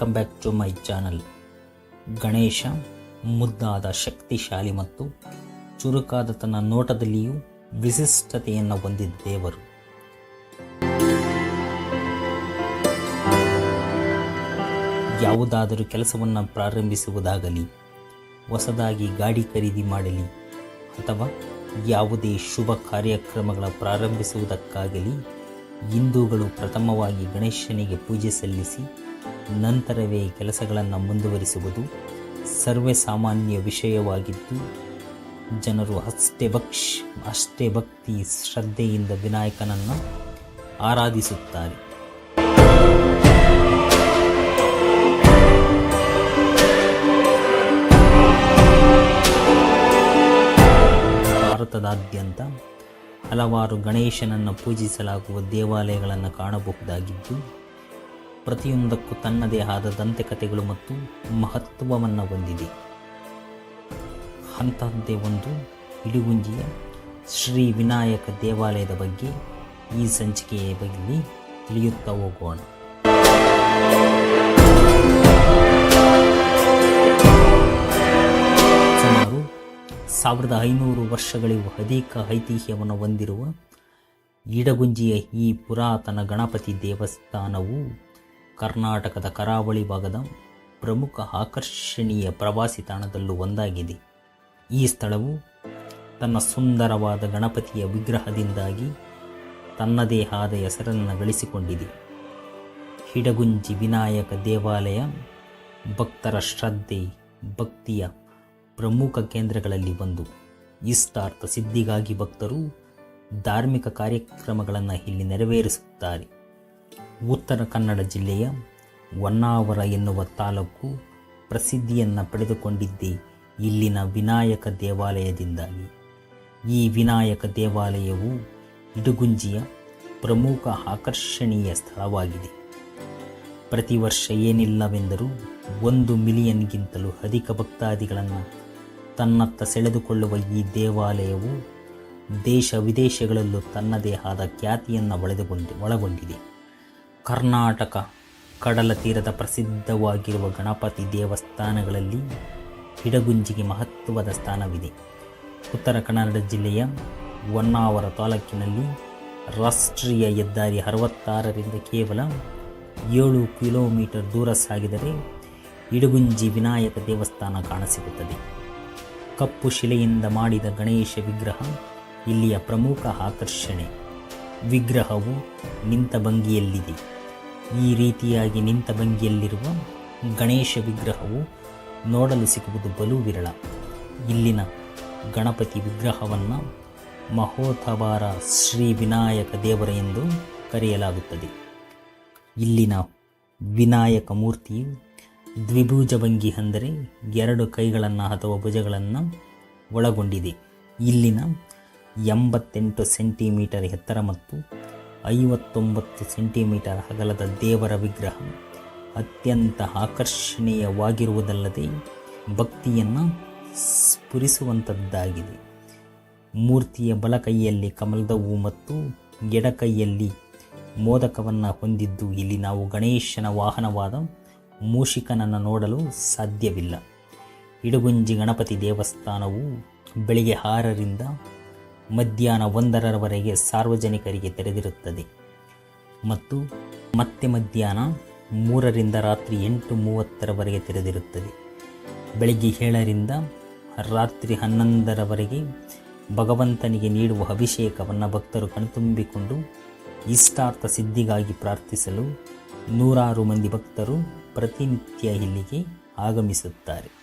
Welcome back to my channel Ganesha, ಮುದ್ದಾದ ಶಕ್ತಿಶಾಲಿ ಮತ್ತು ಚುರುಕಾದ ತನ್ನ ನೋಟದಲ್ಲಿಯೂ ವಿಶಿಷ್ಟತೆಯನ್ನು ಹೊಂದಿದ ದೇವರು. ಯಾವುದಾದರೂ ಕೆಲಸವನ್ನು ಪ್ರಾರಂಭಿಸುವುದಾಗಲಿ, ಹೊಸದಾಗಿ ಗಾಡಿ ಖರೀದಿ ಮಾಡಲಿ, ಅಥವಾ ಯಾವುದೇ ಶುಭ ಕಾರ್ಯಕ್ರಮಗಳ ಪ್ರಾರಂಭಿಸುವುದಕ್ಕಾಗಲಿ, ಹಿಂದೂಗಳು ಪ್ರಥಮವಾಗಿ ಗಣೇಶನಿಗೆ ಪೂಜೆ ಸಲ್ಲಿಸಿ ನಂತರವೇ ಕೆಲಸಗಳನ್ನು ಮುಂದುವರಿಸುವುದು ಸರ್ವೇ ಸಾಮಾನ್ಯ ವಿಷಯವಾಗಿದ್ದು, ಜನರು ಅಷ್ಟೇ ಭಕ್ಷ್, ಅಷ್ಟೇ ಭಕ್ತಿ ಶ್ರದ್ಧೆಯಿಂದ ವಿನಾಯಕನನ್ನು ಆರಾಧಿಸುತ್ತಾರೆ. ಭಾರತದಾದ್ಯಂತ ಹಲವಾರು ಗಣೇಶನನ್ನು ಪೂಜಿಸಲಾಗುವ ದೇವಾಲಯಗಳನ್ನು ಕಾಣಬಹುದಾಗಿದ್ದು ಪ್ರತಿಯೊಂದಕ್ಕೂ ತನ್ನದೇ ಆದ ದಂತಕಥೆಗಳು ಮತ್ತು ಮಹತ್ವವನ್ನು ಹೊಂದಿದೆ. ಅಂತಹದ್ದೇ ಒಂದು ಇಡಿಗುಂಜಿಯ ಶ್ರೀ ವಿನಾಯಕ ದೇವಾಲಯದ ಬಗ್ಗೆ ಈ ಸಂಚಿಕೆಯ ಬಗ್ಗೆ ತಿಳಿಯುತ್ತಾ ಹೋಗೋಣ. ಸುಮಾರು ಸಾವಿರದ ಐನೂರು ವರ್ಷಗಳಿಗೂ ಅಧಿಕ ಐತಿಹ್ಯವನ್ನು ಹೊಂದಿರುವ ಇಡಗುಂಜಿಯ ಈ ಪುರಾತನ ಗಣಪತಿ ದೇವಸ್ಥಾನವು ಕರ್ನಾಟಕದ ಕರಾವಳಿ ಭಾಗದ ಪ್ರಮುಖ ಆಕರ್ಷಣೀಯ ಪ್ರವಾಸಿ ತಾಣದಲ್ಲೂ ಒಂದಾಗಿದೆ. ಈ ಸ್ಥಳವು ತನ್ನ ಸುಂದರವಾದ ಗಣಪತಿಯ ವಿಗ್ರಹದಿಂದಾಗಿ ತನ್ನದೇ ಆದ ಹೆಸರನ್ನು ಗಳಿಸಿಕೊಂಡಿದೆ. ಹಿಡಗುಂಜಿ ವಿನಾಯಕ ದೇವಾಲಯ, ಭಕ್ತರ ಶ್ರದ್ಧೆ, ಭಕ್ತಿಯ ಪ್ರಮುಖ ಕೇಂದ್ರಗಳಲ್ಲಿ ಒಂದು. ಇಷ್ಟಾರ್ಥ ಸಿದ್ಧಿಗಾಗಿ ಭಕ್ತರು ಧಾರ್ಮಿಕ ಕಾರ್ಯಕ್ರಮಗಳನ್ನು ಇಲ್ಲಿ ನೆರವೇರಿಸುತ್ತಾರೆ. ಉತ್ತರ ಕನ್ನಡ ಜಿಲ್ಲೆಯ ಹೊನ್ನಾವರ ಎನ್ನುವ ತಾಲೂಕು ಪ್ರಸಿದ್ಧಿಯನ್ನು ಪಡೆದುಕೊಂಡಿದ್ದೇ ಇಲ್ಲಿನ ವಿನಾಯಕ ದೇವಾಲಯದಿಂದಾಗಿ. ಈ ವಿನಾಯಕ ದೇವಾಲಯವು ಇಡುಗುಂಜಿಯ ಪ್ರಮುಖ ಆಕರ್ಷಣೀಯ ಸ್ಥಳವಾಗಿದೆ. ಪ್ರತಿ ವರ್ಷ ಏನಿಲ್ಲವೆಂದರೂ ಒಂದು ಮಿಲಿಯನ್ಗಿಂತಲೂ ಅಧಿಕ ಭಕ್ತಾದಿಗಳನ್ನು ತನ್ನತ್ತ ಸೆಳೆದುಕೊಳ್ಳುವ ಈ ದೇವಾಲಯವು ದೇಶ ವಿದೇಶಗಳಲ್ಲೂ ತನ್ನದೇ ಆದ ಖ್ಯಾತಿಯನ್ನು ಒಳಗೊಂಡಿದೆ. ಕರ್ನಾಟಕ ಕಡಲ ತೀರದ ಪ್ರಸಿದ್ಧವಾಗಿರುವ ಗಣಪತಿ ದೇವಸ್ಥಾನಗಳಲ್ಲಿ ಹಿಡಗುಂಜಿಗೆ ಮಹತ್ವದ ಸ್ಥಾನವಿದೆ. ಉತ್ತರ ಕನ್ನಡ ಜಿಲ್ಲೆಯ ಹೊನ್ನಾವರ ತಾಲೂಕಿನಲ್ಲಿ ರಾಷ್ಟ್ರೀಯ ಹೆದ್ದಾರಿ ಅರವತ್ತಾರರಿಂದ ಕೇವಲ ಏಳು ಕಿಲೋಮೀಟರ್ ದೂರ ಸಾಗಿದರೆ ಇಡಗುಂಜಿ ವಿನಾಯಕ ದೇವಸ್ಥಾನ ಕಾಣಸಿಗುತ್ತದೆ. ಕಪ್ಪು ಶಿಲೆಯಿಂದ ಮಾಡಿದ ಗಣೇಶ ವಿಗ್ರಹ ಇಲ್ಲಿಯ ಪ್ರಮುಖ ಆಕರ್ಷಣೆ. ವಿಗ್ರಹವು ನಿಂತ ಭಂಗಿಯಲ್ಲಿದೆ. ಈ ರೀತಿಯಾಗಿ ನಿಂತ ಭಂಗಿಯಲ್ಲಿರುವ ಗಣೇಶ ವಿಗ್ರಹವು ನೋಡಲು ಸಿಗುವುದು ಬಲು ವಿರಳ ಇಲ್ಲಿನ ಗಣಪತಿ ವಿಗ್ರಹವನ್ನು ಮಹೋತವಾರ ಶ್ರೀ ವಿನಾಯಕ ದೇವರ ಎಂದು ಕರೆಯಲಾಗುತ್ತದೆ. ಇಲ್ಲಿನ ವಿನಾಯಕ ಮೂರ್ತಿಯು ದ್ವಿಭುಜ ಭಂಗಿ ಅಂದರೆ ಎರಡು ಕೈಗಳನ್ನು ಅಥವಾ ಭುಜಗಳನ್ನು ಒಳಗೊಂಡಿದೆ. ಇಲ್ಲಿನ ಎಂಬತ್ತೆಂಟು ಸೆಂಟಿಮೀಟರ್ ಎತ್ತರ ಮತ್ತು ಐವತ್ತೊಂಬತ್ತು ಸೆಂಟಿಮೀಟರ್ ಅಗಲದ ದೇವರ ವಿಗ್ರಹ ಅತ್ಯಂತ ಆಕರ್ಷಣೀಯವಾಗಿರುವುದಲ್ಲದೆ ಭಕ್ತಿಯನ್ನು ಸ್ಫುರಿಸುವಂಥದ್ದಾಗಿದೆ. ಮೂರ್ತಿಯ ಬಲ ಕೈಯಲ್ಲಿ ಕಮಲದ ಹೂ ಮತ್ತು ಎಡ ಕೈಯಲ್ಲಿ ಮೋದಕವನ್ನು ಹೊಂದಿದ್ದು ಇಲ್ಲಿ ನಾವು ಗಣೇಶನ ವಾಹನವಾದ ಮೂಷಿಕನನ್ನು ನೋಡಲು ಸಾಧ್ಯವಿಲ್ಲ. ಇಡುಗುಂಜಿ ಗಣಪತಿ ದೇವಸ್ಥಾನವು ಬೆಳಿಗ್ಗೆ ಆರರಿಂದ ಮಧ್ಯಾಹ್ನ ಒಂದರವರೆಗೆ ಸಾರ್ವಜನಿಕರಿಗೆ ತೆರೆದಿರುತ್ತದೆ. ಮತ್ತು ಮತ್ತೆ ಮಧ್ಯಾಹ್ನ ಮೂರರಿಂದ ರಾತ್ರಿ ಎಂಟು ಮೂವತ್ತರವರೆಗೆ ತೆರೆದಿರುತ್ತದೆ. ಬೆಳಿಗ್ಗೆ ಏಳರಿಂದ ರಾತ್ರಿ ಹನ್ನೊಂದರವರೆಗೆ ಭಗವಂತನಿಗೆ ನೀಡುವ ಅಭಿಷೇಕವನ್ನು ಭಕ್ತರು ಕಣ್ತುಂಬಿಕೊಂಡು ಇಷ್ಟಾರ್ಥ ಸಿದ್ಧಿಗಾಗಿ ಪ್ರಾರ್ಥಿಸಲು ನೂರಾರು ಮಂದಿ ಭಕ್ತರು ಪ್ರತಿನಿತ್ಯ ಇಲ್ಲಿಗೆ ಆಗಮಿಸುತ್ತಾರೆ.